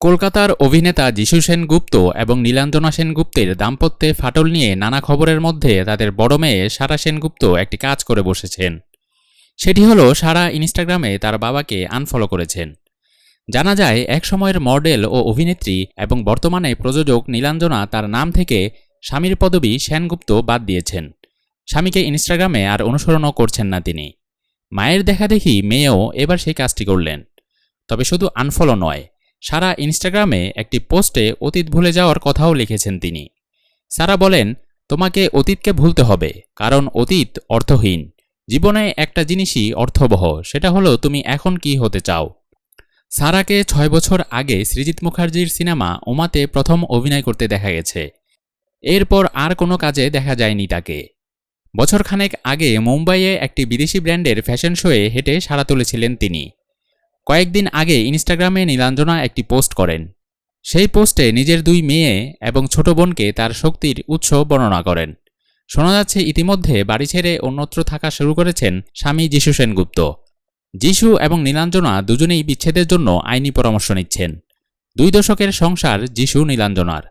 কলকাতার অভিনেতা যিশু সেনগুপ্ত এবং নীলাঞ্জনা সেনগুপ্তের দাম্পত্যে ফাটল নিয়ে নানা খবরের মধ্যে তাদের বড় মেয়ে সারা সেনগুপ্ত একটি কাজ করে বসেছেন। সেটি হলো সারা ইনস্টাগ্রামে তার বাবাকে আনফলো করেছেন। জানা যায়, এক সময়ের মডেল ও অভিনেত্রী এবং বর্তমানে প্রযোজক নীলাঞ্জনা তার নাম থেকে স্বামীর পদবি সেনগুপ্ত বাদ দিয়েছেন। স্বামীকে ইনস্টাগ্রামে আর অনুসরণও করছেন না তিনি। মায়ের দেখা দেখি মেয়েও এবার সেই কাজটি করলেন। তবে শুধু আনফলো নয় সারা ইনস্টাগ্রামে একটি পোস্টে অতীত ভুলে যাওয়ার কথাও লিখেছেন তিনি। সারা বলেন, তোমাকে অতীতকে ভুলতে হবে, কারণ অতীত অর্থহীন। জীবনে একটা জিনিসই অর্থবহ, সেটা হলো তুমি এখন কি হতে চাও। সারাকে ছয় বছর আগে সৃজিত মুখার্জির সিনেমা ওমাতে প্রথম অভিনয় করতে দেখা গেছে। এরপর আর কোনো কাজে দেখা যায়নি তাকে। বছরখানেক আগে মুম্বাইয়ে একটি বিদেশি ব্র্যান্ডের ফ্যাশন শোয়ে হেঁটে সারা তুলেছিলেন তিনি। কয়েকদিন আগে ইনস্টাগ্রামে নীলাঞ্জনা একটি পোস্ট করেন। সেই পোস্টে নিজের দুই মেয়ে এবং ছোট বোনকে তার শক্তির উৎস বর্ণনা করেন। শোনা যাচ্ছে ইতিমধ্যে বাড়ি ছেড়ে অন্যত্র থাকা শুরু করেছেন স্বামী যিশু সেনগুপ্ত। যিশু এবং নীলাঞ্জনা দুজনেই বিচ্ছেদের জন্য আইনি পরামর্শ নিচ্ছেন। দুই দশকের সংসার যিশু নীলাঞ্জনার।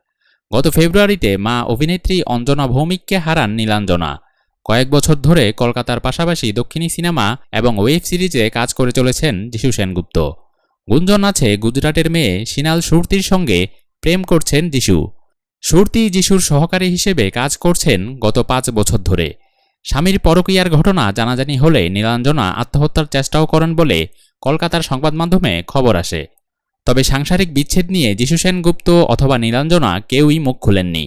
গত ফেব্রুয়ারিতে মা অভিনেত্রী অঞ্জনা ভৌমিককে হারান নীলাঞ্জনা। কয়েক বছর ধরে কলকাতার পাশাপাশি দক্ষিণী সিনেমা এবং ওয়েব সিরিজে কাজ করে চলেছেন যিশু সেনগুপ্ত। গুঞ্জন আছে গুজরাটের মেয়ে সিনাল সুরতির সঙ্গে প্রেম করছেন যিশু। সুরতি যিশুর সহকারী হিসেবে কাজ করছেন গত পাঁচ বছর ধরে। স্বামীর পরকীয়ার ঘটনা জানাজানি হলে নীলাঞ্জনা আত্মহত্যার চেষ্টাও করেন বলে কলকাতার সংবাদ মাধ্যমে খবর আসে। তবে সাংসারিক বিচ্ছেদ নিয়ে যিশু সেনগুপ্ত অথবা নীলাঞ্জনা কেউই মুখ খুলেননি।